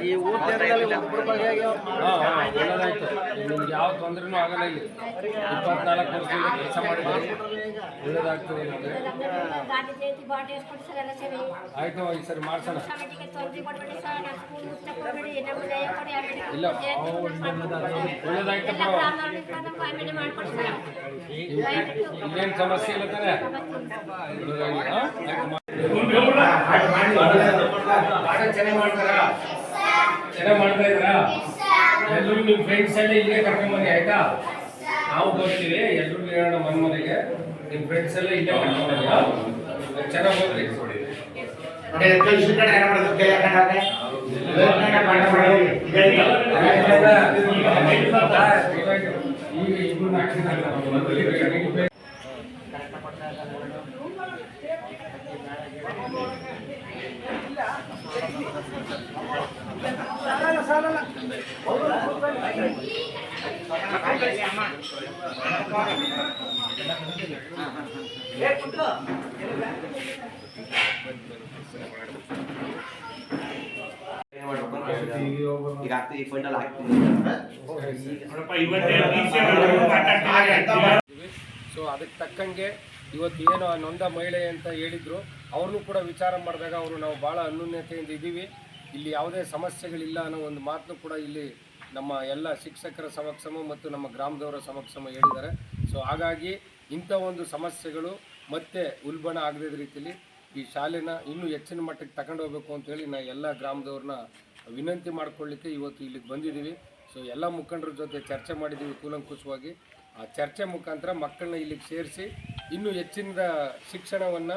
ಈ ನಿಮ್ಗೆ ಯಾವ ತೊಂದ್ರೆನೂ ಆಗಲ್ಲ ಇಲ್ಲಿ ಇಪ್ಪತ್ನಾಲ್ಕು ವರ್ಷದಿಂದ ಕೆಲಸ ಮಾಡಿದ್ರೆ ಒಳ್ಳೇದಾಗ್ತದೆ ನಿಮಗೆ ಆಯ್ತು ಈ ಸರಿ ಮಾಡ್ಸೋಣ ಇಲ್ಲ. ಒಳ್ಳೇದಾಯ್ತಪ್ಪ. ಇಲ್ಲೇನು ಸಮಸ್ಯೆ ಇಲ್ಲ ತಾನೆ? ಆಯ್ತು, ಮಾಡಿ. ಪಾಠ ಚೆನ್ನಾಗಿ ಮಾಡ್ತಾರಾ? ಚೆನ್ನಾಗಿ ಮಾಡ್ತಾ ಇದ್ರಾ ಎಲ್ಲರೂ ನಿಮ್ಮ ಫ್ರೆಂಡ್ಸ್ ಎಲ್ಲ ಇಲ್ಲೇ ಕರ್ಕೊಂಡು ಬನ್ನಿ ಆಯ್ತಾ? ನಾವು ಬರ್ತೀವಿ ಎಲ್ಲರೂ ಹೇಳೋಣ ಮನೆ ಮನೆಗೆ. ನಿಮ್ಮ ಫ್ರೆಂಡ್ಸ್ ಎಲ್ಲ ಇಲ್ಲೇ ಕರ್ಕೊಂಡ್ ಬನ್ನಿ ಹಾ? ಚೆನ್ನಾಗಿ ಹೋಗ್ರಿ. ಈಗ ಈ ಫಂಡಲ್ಲಿ ಹಾಕ್ತೀನಿ. ಸೊ ಅದಕ್ಕೆ ತಕ್ಕಂಗೆ ಇವತ್ತು ಏನು ನೊಂದ ಮಹಿಳೆ ಅಂತ ಹೇಳಿದ್ರು, ಅವ್ರನ್ನೂ ಕೂಡ ವಿಚಾರ ಮಾಡಿದಾಗ ಅವರು ನಾವು ಭಾಳ ಅನ್ಯೂನ್ಯತೆಯಿಂದ ಇದ್ದೀವಿ. ಇಲ್ಲಿ ಯಾವುದೇ ಸಮಸ್ಯೆಗಳಿಲ್ಲ ಅನ್ನೋ ಒಂದು ಮಾತನ್ನು ಕೂಡ ಇಲ್ಲಿ ನಮ್ಮ ಎಲ್ಲ ಶಿಕ್ಷಕರ ಸಮಕ್ಷಮ ಮತ್ತು ನಮ್ಮ ಗ್ರಾಮದವರ ಸಮಕ್ಷಮ ಹೇಳಿದ್ದಾರೆ. ಸೊ ಹಾಗಾಗಿ ಇಂಥ ಒಂದು ಸಮಸ್ಯೆಗಳು ಮತ್ತೆ ಉಲ್ಬಣ ಆಗದ ರೀತಿಯಲ್ಲಿ ಈ ಶಾಲೆನ ಇನ್ನೂ ಹೆಚ್ಚಿನ ಮಟ್ಟಕ್ಕೆ ತಗೊಂಡು ಹೋಗ್ಬೇಕು ಅಂತೇಳಿ ನಾ ಎಲ್ಲ ಗ್ರಾಮದವ್ರನ್ನ ವಿನಂತಿ ಮಾಡ್ಕೊಳ್ಳಿಕ್ಕೆ ಇವತ್ತು ಇಲ್ಲಿಗೆ ಬಂದಿದ್ದೀವಿ. ಸೊ ಎಲ್ಲ ಮುಖಂಡರ ಜೊತೆ ಚರ್ಚೆ ಮಾಡಿದ್ದೀವಿ ಕೂಲಂಕುಷವಾಗಿ. ಆ ಚರ್ಚೆ ಮುಖಾಂತರ ಮಕ್ಕಳನ್ನ ಇಲ್ಲಿಗೆ ಸೇರಿಸಿ ಇನ್ನೂ ಹೆಚ್ಚಿನ ಶಿಕ್ಷಣವನ್ನು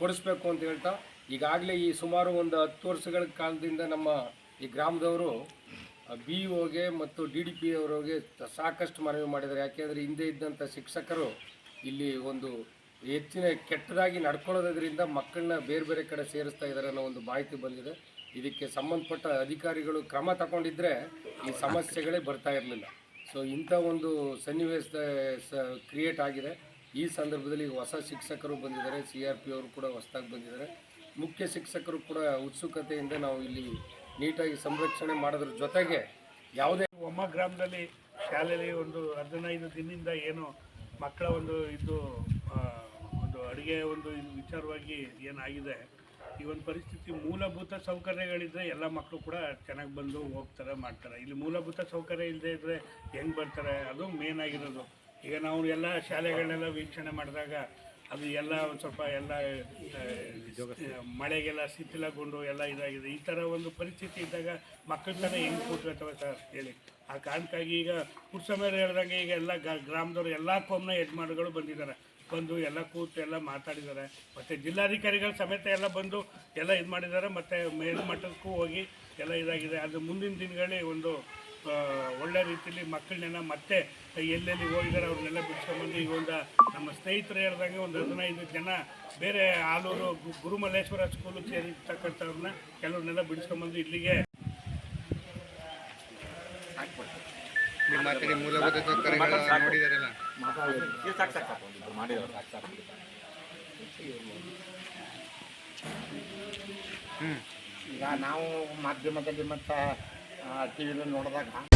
ಕೊಡಿಸ್ಬೇಕು ಅಂತ ಹೇಳ್ತಾ, ಈಗಾಗಲೇ ಈ ಸುಮಾರು ಒಂದು ಹತ್ತು ವರ್ಷಗಳ ಕಾಲದಿಂದ ನಮ್ಮ ಈ ಗ್ರಾಮದವರು ಬಿ ಒಗೆ ಮತ್ತು ಡಿ ಡಿ ಪಿ ಅವರಿಗೆ ಸಾಕಷ್ಟು ಮನವಿ ಮಾಡಿದ್ದಾರೆ. ಯಾಕೆಂದರೆ ಹಿಂದೆ ಇದ್ದಂಥ ಶಿಕ್ಷಕರು ಇಲ್ಲಿ ಒಂದು ಹೆಚ್ಚಿನ ಕೆಟ್ಟದಾಗಿ ನಡ್ಕೊಳ್ಳೋದ್ರಿಂದ ಮಕ್ಕಳನ್ನ ಬೇರೆ ಬೇರೆ ಕಡೆ ಸೇರಿಸ್ತಾ ಇದ್ದಾರೆ ಅನ್ನೋ ಒಂದು ಮಾಹಿತಿ ಬಂದಿದೆ. ಇದಕ್ಕೆ ಸಂಬಂಧಪಟ್ಟ ಅಧಿಕಾರಿಗಳು ಕ್ರಮ ತಗೊಂಡಿದ್ದರೆ ಈ ಸಮಸ್ಯೆಗಳೇ ಬರ್ತಾ ಇರಲಿಲ್ಲ. ಸೊ ಇಂಥ ಒಂದು ಸನ್ನಿವೇಶ ಕ್ರಿಯೇಟ್ ಆಗಿದೆ. ಈ ಸಂದರ್ಭದಲ್ಲಿ ಹೊಸ ಶಿಕ್ಷಕರು ಬಂದಿದ್ದಾರೆ. ಸಿ ಆರ್ ಪಿ ಅವರು ಕೂಡ ಹೊಸದಾಗಿ ಬಂದಿದ್ದಾರೆ. ಮುಖ್ಯ ಶಿಕ್ಷಕರು ಕೂಡ ಉತ್ಸುಕತೆಯಿಂದ ನಾವು ಇಲ್ಲಿ ನೀಟಾಗಿ ಸಂರಕ್ಷಣೆ ಮಾಡೋದ್ರ ಜೊತೆಗೆ ಯಾವುದೇ ಒಮ್ಮ ಗ್ರಾಮದಲ್ಲಿ ಶಾಲೆಯಲ್ಲಿ ಒಂದು ಹದಿನೈದು ದಿನದಿಂದ ಏನು ಮಕ್ಕಳ ಒಂದು ಇದು ಒಂದು ಅಡುಗೆ ಒಂದು ವಿಚಾರವಾಗಿ ಏನಾಗಿದೆ, ಈ ಒಂದು ಪರಿಸ್ಥಿತಿ ಮೂಲಭೂತ ಸೌಕರ್ಯಗಳಿದ್ದರೆ ಎಲ್ಲ ಮಕ್ಕಳು ಕೂಡ ಚೆನ್ನಾಗಿ ಬಂದು ಹೋಗ್ತಾರೆ, ಮಾಡ್ತಾರೆ. ಇಲ್ಲಿ ಮೂಲಭೂತ ಸೌಕರ್ಯ ಇಲ್ಲದೆ ಇದ್ದರೆ ಹೆಂಗೆ ಬರ್ತಾರೆ? ಅದು ಮೇನ್ ಆಗಿರೋದು. ಈಗ ನಾವು ಎಲ್ಲ ಶಾಲೆಗಳನ್ನೆಲ್ಲ ವೀಕ್ಷಣೆ ಮಾಡಿದಾಗ ಅದು ಎಲ್ಲ ಒಂದು ಸ್ವಲ್ಪ ಎಲ್ಲ ಮಳೆಗೆಲ್ಲ ಶಿಥಿಲಗೊಂಡು ಎಲ್ಲ ಇದಾಗಿದೆ. ಈ ಥರ ಒಂದು ಪರಿಸ್ಥಿತಿ ಇದ್ದಾಗ ಮಕ್ಕಳ ಥರ ಹೆಂಗೆ ಕೂತ್ಕೊಳ್ತವೆ ಸರ್ ಹೇಳಿ. ಆ ಕಾರಣಕ್ಕಾಗಿ ಈಗ ಪುಟ್ಸಮೇಲೆ ಹೇಳ್ದಂಗೆ ಈಗ ಎಲ್ಲ ಗ್ರಾಮದವ್ರು ಎಲ್ಲ ಕೋಮ್ನ ಯಜಮಾನಗಳು ಬಂದಿದ್ದಾರೆ. ಬಂದು ಎಲ್ಲ ಕೂತು ಎಲ್ಲ ಮಾತಾಡಿದ್ದಾರೆ. ಮತ್ತು ಜಿಲ್ಲಾಧಿಕಾರಿಗಳ ಸಮೇತ ಎಲ್ಲ ಬಂದು ಎಲ್ಲ ಇದು ಮಾಡಿದ್ದಾರೆ. ಮತ್ತು ಮೇಲ್ಮಟ್ಟಕ್ಕೂ ಹೋಗಿ ಎಲ್ಲ ಇದಾಗಿದೆ. ಅದು ಮುಂದಿನ ದಿನಗಳಲ್ಲಿ ಒಂದು ಒಳ್ಳೆ ರೀತಿಯಲ್ಲಿ ಮಕ್ಕಳನ್ನೆಲ್ಲ ಮತ್ತೆ ಎಲ್ಲೆಲ್ಲಿ ಹೋಗಿದ್ದಾರೆ ಅವ್ರನ್ನೆಲ್ಲ ಬಿಡ್ಸ್ಕೊಂಬಂದು ಈಗ ಒಂದು ನಮ್ಮ ಸ್ನೇಹಿತರು ಹೇಳ್ದಂಗೆ ಒಂದು ಹದಿನೈದು ಜನ ಬೇರೆ ಆಲೂರು ಗುರುಮಲ್ಲೇಶ್ವರ ಸ್ಕೂಲು ಸೇರಿರ್ತಕ್ಕಂಥವ್ರನ್ನ ಕೆಲವ್ರನ್ನೆಲ್ಲ ಬಿಡಿಸ್ಕೊಂಬಂದು ಇಲ್ಲಿಗೆ ಮೂಲಭೂತ ಈಗ ನಾವು ಮಾಧ್ಯಮದಲ್ಲಿ ಮತ್ತು ಟಿ ವಿಲಿ ನೋಡಿದಾಗ